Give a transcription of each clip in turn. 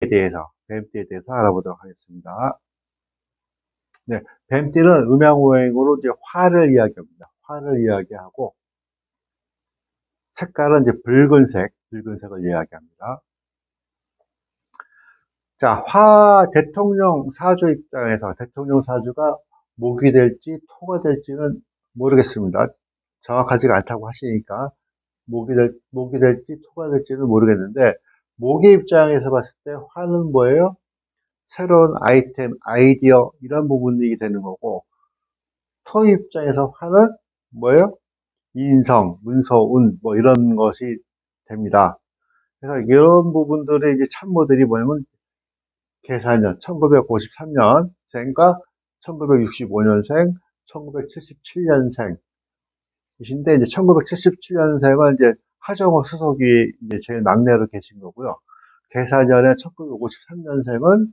대해서, 뱀띠에 대해서 알아보도록 하겠습니다. 네, 뱀띠는 음양오행으로 이제 화를 이야기합니다. 화를 이야기하고, 색깔은 이제 붉은색, 붉은색을 이야기합니다. 자, 화 대통령 사주 입장에서 대통령 사주가 목이 될지 토가 될지는 모르겠습니다. 정확하지가 않다고 하시니까 목이 될, 목이 될지 토가 될지는 모르겠는데 목의 입장에서 봤을 때 화는 뭐예요? 새로운 아이템, 아이디어 이런 부분이 되는 거고 토 입장에서 화는 뭐예요? 인성, 문서, 운 뭐 이런 것이 됩니다. 그래서 이런 부분들의 이제 참모들이 뭐냐면 계산년 1953년생과 1965년생, 1977년생 이신데 이제 1977년생은 이제 하정우 수석이 이제 제일 막내로 계신 거고요. 계사년에 1953년생은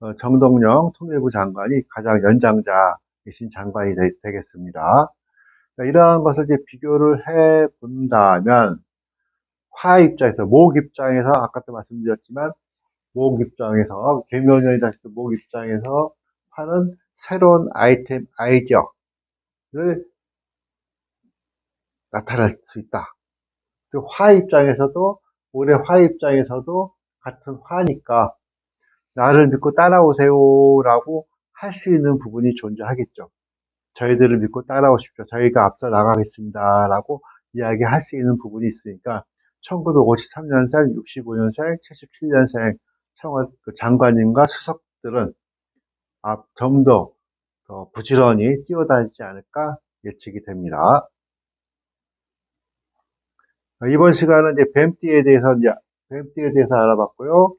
어, 정동영 통일부 장관이 가장 연장자이신 장관이 되, 겠습니다 이러한 것을 이제 비교를 해 본다면 화 입장에서 목 입장에서 아까도 말씀드렸지만 목 입장에서 개묘년이 다시 목 입장에서 하는 새로운 아이템 아이디어를 나타날 수 있다. 그 화 입장에서도 올해 화 입장에서도 같은 화니까 나를 믿고 따라오세요라고 할 수 있는 부분이 존재하겠죠. 저희들을 믿고 따라오십시오. 저희가 앞서 나가겠습니다라고 이야기할 수 있는 부분이 있으니까 1953년생, 65년생, 77년생 청와 그 장관님과 수석들은 좀더 부지런히 뛰어다니지 않을까 예측이 됩니다. 이번 시간은 이제 뱀띠에 대해서 이제 뱀띠에 대해서 알아봤고요.